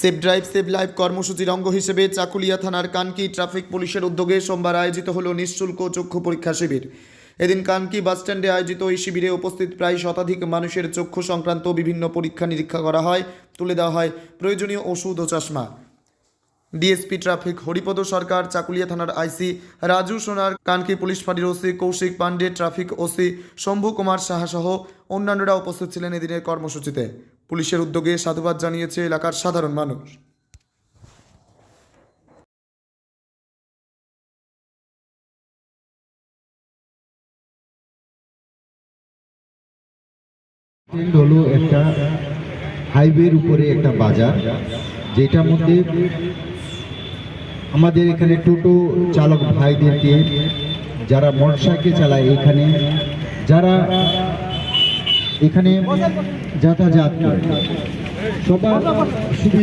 Safe drive, save live কর্মসূচির অঙ্গ হিসেবে চাকুলিয়া থানার কানকি ট্রাফিক পুলিশের উদ্যোগে সোমবার আয়োজিত হল নিঃশুল্ক চক্ষু পরীক্ষা শিবির। এদিন কানকি বাসস্ট্যান্ডে আয়োজিত এই শিবিরে উপস্থিত প্রায় শতাধিক মানুষের চক্ষু সংক্রান্ত বিভিন্ন পরীক্ষা নিরীক্ষা করা হয়, তুলে দেওয়া হয় প্রয়োজনীয় ওষুধ ও চশমা। ডিএসপি ট্রাফিক, হরিপদ সরকার, চাকুলিয়া থানার আইসি, রাজু সোনার, কানকি পুলিশ ফাঁড়ির OC, Koushik Pandey traffic OC, Shambhu Kumar Saha সহ অন্যান্যরা উপস্থিত ছিলেন এদিনের কর্মসূচিতে। পুলিশের উদ্যোগে সাধুবাদ জানিয়েছে এলাকার সাধারণ মানুষ। হলো একটা হাইওয়ের উপরে একটা বাজার, যেটার মধ্যে আমাদের এখানে টোটো চালক ভাইদেরকে, যারা মোটরসাইকেল চালায় এখানে, যারা এখানে যাতায়াত করে। সবার সুবিধা